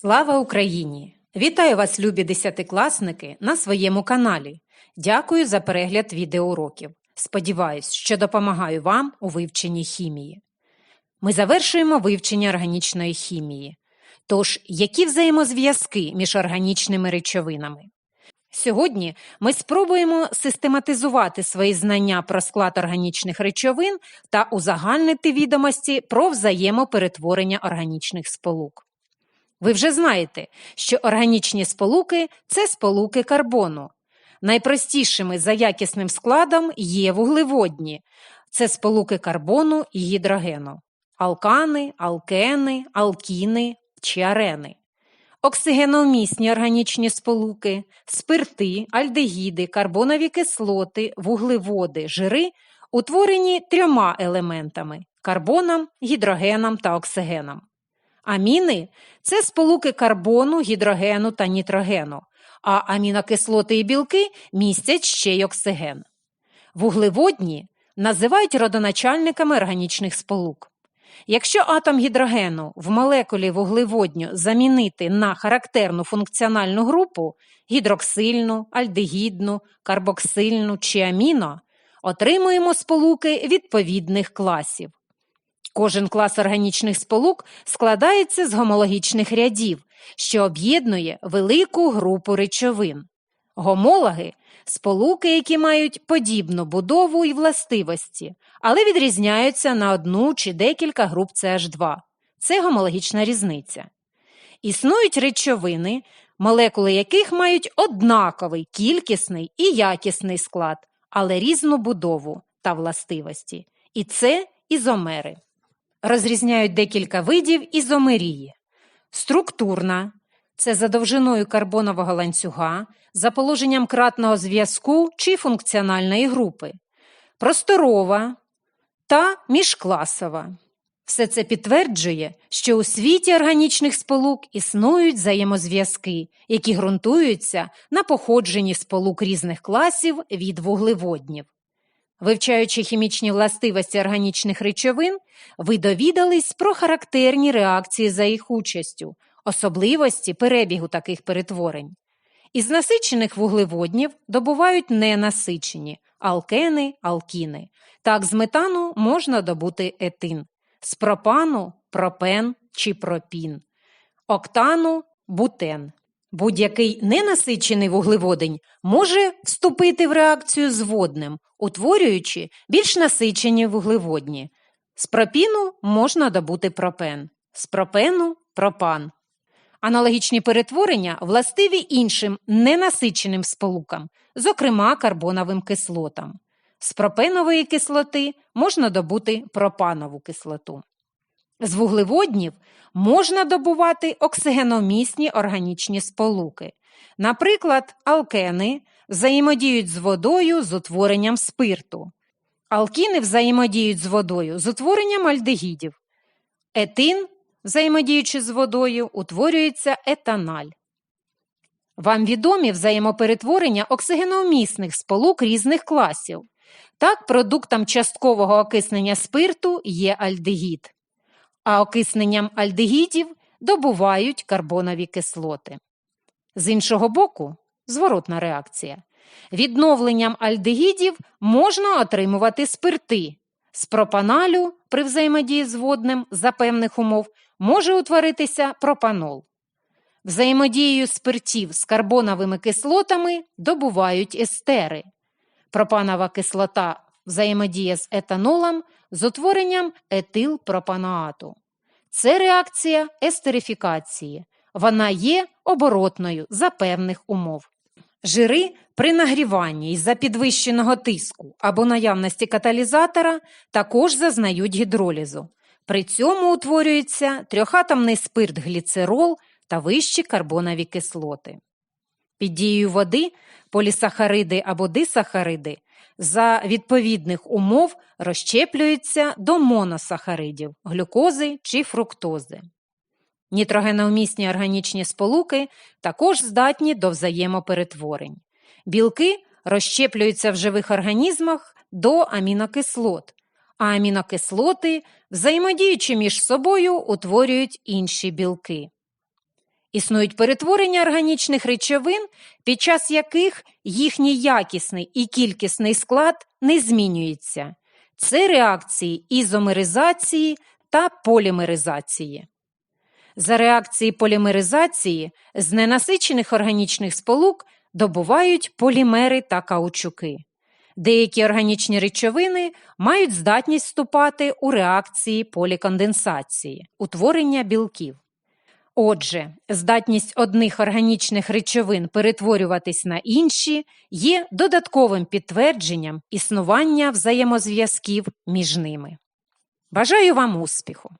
Слава Україні! Вітаю вас, любі десятикласники, на своєму каналі. Дякую за перегляд відеоуроків. Сподіваюсь, що допомагаю вам у вивченні хімії. Ми завершуємо вивчення органічної хімії. Тож, які взаємозв'язки між органічними речовинами? Сьогодні ми спробуємо систематизувати свої знання про склад органічних речовин та узагальнити відомості про взаємоперетворення органічних сполук. Ви вже знаєте, що органічні сполуки це сполуки карбону. Найпростішими за якісним складом є вуглеводні, це сполуки карбону і гідрогену, алкани, алкени, алкіни чи арени. Оксигеномісні органічні сполуки, спирти, альдегіди, карбонові кислоти, вуглеводи, жири утворені трьома елементами карбоном, гідрогеном та оксигеном. Аміни це сполуки карбону, гідрогену та нітрогену, а амінокислоти і білки містять ще й оксиген. Вуглеводні називають родоначальниками органічних сполук. Якщо атом гідрогену в молекулі вуглеводню замінити на характерну функціональну групу гідроксильну, альдегідну, карбоксильну чи аміно, отримуємо сполуки відповідних класів. Кожен клас органічних сполук складається з гомологічних рядів, що об'єднує велику групу речовин. Гомологи сполуки, які мають подібну будову і властивості, але відрізняються на одну чи декілька груп CH2. Це гомологічна різниця. Існують речовини, молекули яких мають однаковий кількісний і якісний склад, але різну будову та властивості. І це ізомери. Розрізняють декілька видів ізомерії. Структурна це за довжиною карбонового ланцюга, за положенням кратного зв'язку чи функціональної групи, просторова та міжкласова. Все це підтверджує, що у світі органічних сполук існують взаємозв'язки, які ґрунтуються на походженні сполук різних класів від вуглеводнів. Вивчаючи хімічні властивості органічних речовин, ви довідались про характерні реакції за їх участю, особливості перебігу таких перетворень. Із насичених вуглеводнів добувають ненасичені алкени, алкіни. Так, з метану можна добути етин, з пропану пропен чи пропін, октану бутен. Будь-який ненасичений вуглеводень може вступити в реакцію з водним, утворюючи більш насичені вуглеводні. З пропіну можна добути пропен, з пропену пропан. Аналогічні перетворення властиві іншим ненасиченим сполукам, зокрема карбоновим кислотам. З пропенової кислоти можна добути пропанову кислоту. З вуглеводнів можна добувати оксигеномісні органічні сполуки. Наприклад, алкени взаємодіють з водою з утворенням спирту. Алкіни взаємодіють з водою з утворенням альдегідів. Етин, взаємодіючи з водою, утворюється етаналь. Вам відомі взаємоперетворення оксигеномісних сполук різних класів. Так, продуктом часткового окиснення спирту є альдегід а окисненням альдегідів добувають карбонові кислоти. З іншого боку, зворотна реакція. Відновленням альдегідів можна отримувати спирти. З пропаналю при взаємодії з водним за певних умов може утворитися пропанол. Взаємодією спиртів з карбоновими кислотами добувають естери. Пропанова кислота взаємодіє з етанолом з утворенням етилпропанаату. Це реакція естерифікації. Вона є оборотною за певних умов. Жири при нагріванні із за підвищеного тиску або наявності каталізатора також зазнають гідролізу. При цьому утворюється трьохатомний спирт гліцерол та вищі карбонові кислоти. Під дією води полісахариди або дисахариди за відповідних умов розщеплюються до моносахаридів, глюкози чи фруктози. Нітрогеновмісні органічні сполуки також здатні до взаємоперетворень. Білки розщеплюються в живих організмах до амінокислот, а амінокислоти, взаємодіючи між собою, утворюють інші білки. Існують перетворення органічних речовин, під час яких їхній якісний і кількісний склад не змінюється. Це реакції ізомеризації та полімеризації. За реакції полімеризації з ненасичених органічних сполук добувають полімери та каучуки. Деякі органічні речовини мають здатність вступати у реакції поліконденсації, утворення білків. Отже, здатність одних органічних речовин перетворюватись на інші є додатковим підтвердженням існування взаємозв'язків між ними. Бажаю вам успіху!